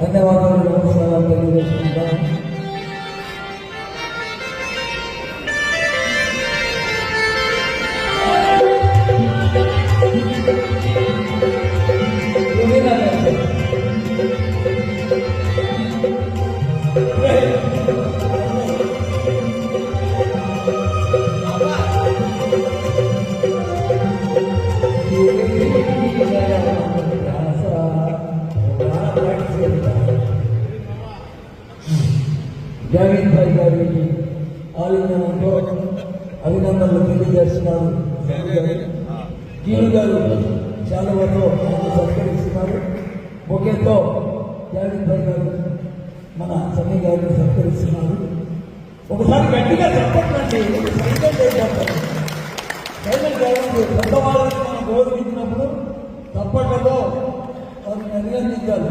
ಧನ್ಯವಾದಗಳು ಸಹ జావీద్ భాయ్ గారికి ఆలింగనంతో అభినందనలు తెలియజేస్తున్నారు గీలు గారు శాలువతో సత్కరిస్తున్నారు. ఒకేతో జావీద్ భాయ్ గారు మన సమీ గారిని సత్కరిస్తున్నారు. ఒకసారి గట్టిగా చెప్పండి సైకిల్ చేసేస్తారు చేయాలి మనం గౌరవించినప్పుడు తప్పట్లతో వారిని అభినందించాలి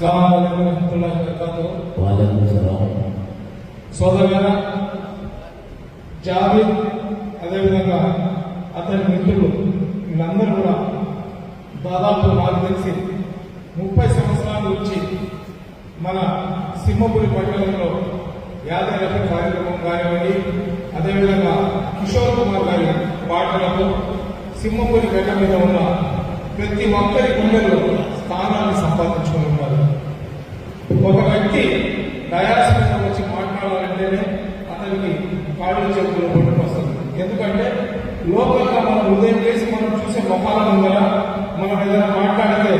కోరుతున్నాను. సోదరులారా జావేద్ అదేవిధంగా అతని మిత్రులు వీళ్ళందరూ కూడా దాదాపు నాకు తెలిసి ముప్పై సంవత్సరాల నుంచి మన సింహపురి పట్టణంలో యాదరథ కార్యక్రమం కానివ్వండి అదేవిధంగా కిషోర్ కుమార్ గారి పాటలతో సింహపురి గడ్డ మీద ఉన్న ప్రతి ఒక్కరి గుండెల్లో స్థానాన్ని సంపాదించుకుని ఉన్నారు ఒక వ్యక్తి డయాస్ వచ్చి మాట్లాడాలంటేనే అతనికి కాళ్ళు చేతులు పట్టుకొస్తుంది ఎందుకంటే లోకల్గా మనం ఉదయం చేసి మనం చూసే మొహాల ముందర మనం ఏదైనా మాట్లాడితే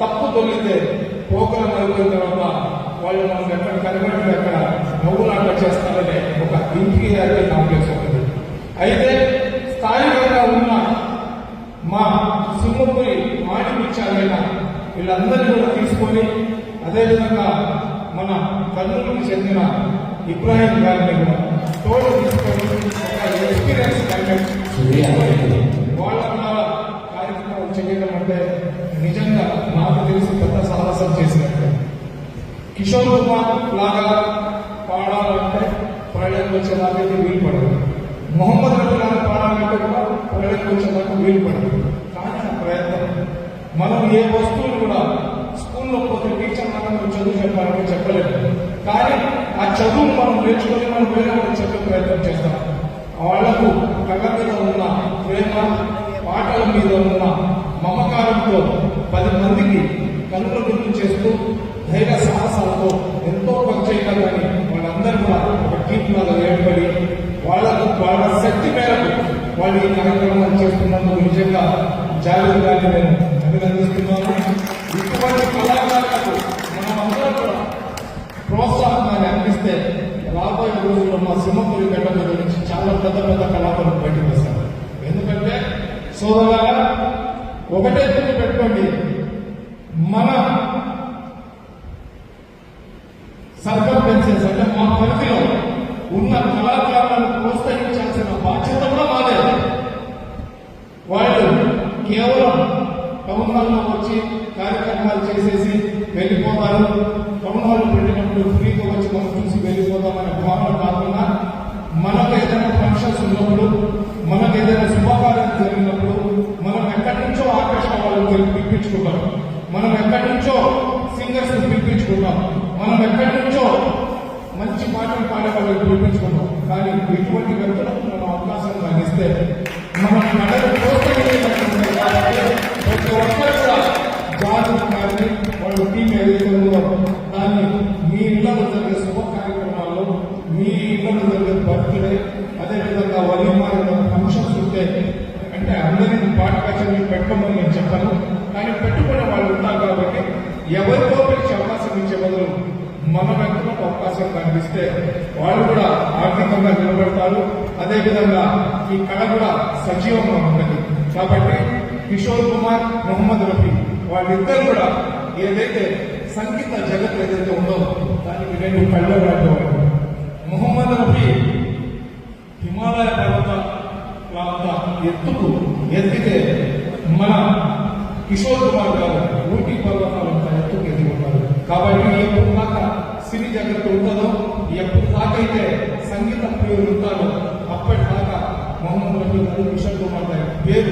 తప్పు తొలితే పోకలు అయిపోయిన తర్వాత వాళ్ళు మనకు ఎక్కడ కనబడితే అక్కడ నవ్వులాట చేస్తారనే ఒక ఇంపీరియారిటీ కాంప్లెక్స్ ఉంటుంది. అయితే స్థానికంగా ఉన్న మా సింహపురి ఆడిపిచ్చాలైన వీళ్ళందరినీ కూడా తీసుకొని అదేవిధంగా మన కర్నూలుకు చెందిన ఇబ్రాహిం గారిని కూడా తోడు తీసుకొని ఎక్స్పీరియన్స్ కంటెంట్ వాళ్ళ కార్యక్రమం చేయడం అంటే నిజంగా నాకు తెలిసి పెద్ద సాహసం చేసినట్టు. కిషోర్ కుమార్ లాగా పాడాలంటే ప్రళయం వచ్చేదాకా వీలు పడదు. మొహమ్మద్ రఫీ గారు పాడాలంటే కూడా ప్రళయం వచ్చేదాకా వీలు పడదు. కానీ ప్రయత్నం మనం ఏ వస్తువులు కూడా స్కూల్లో పోతే టీచర్ మనం చదువు చెప్పాలని చెప్పలేదు. కానీ ఆ చదువు మనం నేర్చుకుని మనం వేరే వాళ్ళకి చెప్పే ప్రయత్నం చేస్తాం. వాళ్ళకు కళ్ళ మీద ఉన్న ప్రేమ పాటల మీద ఉన్న మమకారంతో పది మందికి కనుక గుర్తు చేస్తూ ధైర్య సాహసాలతో ఎంతో పనిచేయాలి కానీ వాళ్ళందరూ కూడా ఒక టీం లాగా ఏర్పడి వాళ్ళకు వాళ్ళ శక్తి మేరకు వాళ్ళు ఈ కార్యక్రమాలు చేస్తున్నందుకు నిజంగా జాగ్రత్తగా నేను అభినందిస్తున్నాను ఇటువంటి కళాకారులకు మనం అందరం కూడా ప్రోత్సాహాన్ని అందిస్తే రాబోయే రోజుల్లో మా సింహపురి గడ్డ మీద నుంచి చాలా పెద్ద పెద్ద కళాకారులు బయటకు వస్తారు ఎందుకంటే సోదరుగా ఒకటే గుర్తు పెట్టుకోండి. మన సర్కంఫరెన్సెస్ అంటే మా పరిధిలో ఉన్న కళాకారులను ప్రోత్సహించాల్సిన బాధ్యత కూడా మాదే. వాళ్ళు కేవలం టౌన్ హాల్లో వచ్చి కార్యక్రమాలు చేసేసి వెళ్ళిపోతారు. టౌన్ హాల్ పెట్టినప్పుడు ఫ్రీగా వచ్చి మనం చూసి వెళ్ళిపోతామనే భావన కాకుండా మనకు ఏదైనా ఫంక్షన్స్ ఉన్నప్పుడు మనకు ఏదైనా శుభకార్యం జరిగినప్పుడు మనం ఎక్కడి నుంచో ఆకర్షణ వాళ్ళని పిలిపించుకుంటాం మనం ఎక్కడి నుంచో సింగర్స్ పిలిపించుకుంటాం. మనం ఎక్కడి నుంచో మంచి పాటలు పాడే వాళ్ళని పిలిపించుకుంటాం. కానీ ఇటువంటి వ్యక్తులకు మనం అవకాశం కలిగిస్తే మనం కళలు ప్రోత్సహించేటట్టు కాబట్టి ప్రతి ఒక్కరు కూడా జాగ్రత్త వాళ్ళ టీం ఏదైతే జరిగే అదేవిధంగా వలీమాల ఫంక్షన్స్ ఉంటే అంటే అందరినీ పాట కచేరీలు పెట్టమని నేను చెప్పను. కానీ పెట్టుకునే వాళ్ళు ఉన్నారు కాబట్టి ఎవరితో పిలిచి అవకాశం ఇచ్చే బదులు మన వ్యక్తులకు అవకాశం కనిపిస్తే వాళ్ళు కూడా ఆర్థికంగా నిలబడతారు. అదేవిధంగా ఈ కళ కూడా సజీవంగా ఉంటుంది. కాబట్టి కిషోర్ కుమార్ మొహమ్మద్ రఫీ వాళ్ళిద్దరు కూడా ఏదైతే సంగీత జగత్ ఏదైతే ఉందో దానికి రెండు కళ్ళు లాంటి మొహమ్మద్ రఫీ హిమాలయ పర్వత ప్రాంత ఎత్తుకు ఎదిగితే మన కిషోర్ కుమార్ గారు ఊటీ పర్వతాలు ఎత్తుకు ఎదిగి ఉన్నారు కాబట్టి ఎప్పుడు దాకా సినీ జగత్తు ఉంటుందో ఎప్పుడు దాకైతే సంగీత ప్రియులు ఉంటారో అప్పటిదాకా మొహమ్మద్ రఫీ గారు కిషోర్ కుమార్ గారి పేరు